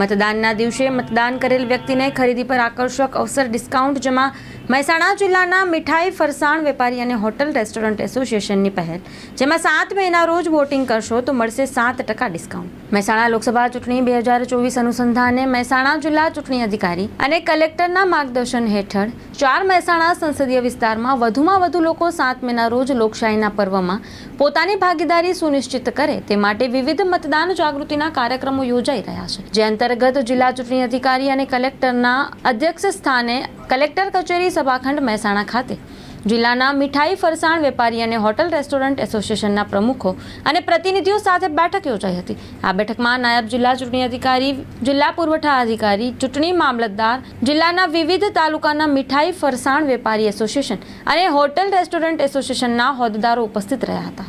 મતદાનના દિવસે મતદાન કરેલ વ્યક્તિને ખરીદી પર આકર્ષક અવસર ડિસ્કાઉન્ટ, જેમાં મહેસાણા જિલ્લાના મીઠાઈ, ફરસાણ, વેપારી અને હોટલ રેસ્ટોરન્ટ એસોસિએશનની પહેલ, જેમાં સાત મહિના રોજ વોટિંગ કરશો તો મળશે સાત ટકા ડિસ્કાઉન્ટ. મહેસાણા લોકસભા ચૂંટણી બે હજાર ચોવીસ અનુસંધાને મહેસાણા જિલ્લા ચૂંટણી અધિકારી અને કલેક્ટરના માર્ગદર્શન હેઠળ ચાર મહેસાણા સંસદીય વિસ્તારમાં વધુમાં વધુ લોકો સાત મહિના રોજ લોકશાહીના પર્વમાં પોતાની ભાગીદારી સુનિશ્ચિત કરે તે માટે વિવિધ મતદાન જાગૃતિના કાર્યક્રમો યોજાઈ રહ્યા છે. જે અંતર્ગત જિલ્લા ચૂંટણી અધિકારી અને કલેક્ટરના અધ્યક્ષ સ્થાને કલેક્ટર કચેરી સભાખંડ મહેસાણા ખાતે. જિલ્લાના મીઠાઈ, ફરસાણ, વેપારી અને હોટલ રેસ્ટોરન્ટ એસોસિએશનના પ્રમુખો અને પ્રતિનિધિઓ સાથે બેઠક યોજાઈ હતી. આ બેઠકમાં નાયબ જિલ્લા ચૂંટણી અધિકારી, જિલ્લા પુરવઠા અધિકારી, ચૂંટણી મામલતદાર, જિલ્લાના વિવિધ તાલુકાના મીઠાઈ, ફરસાણ વેપારી એસોસિએશન અને હોટલ રેસ્ટોરન્ટ એસોસિએશનના હોદ્દેદારો ઉપસ્થિત રહ્યા હતા.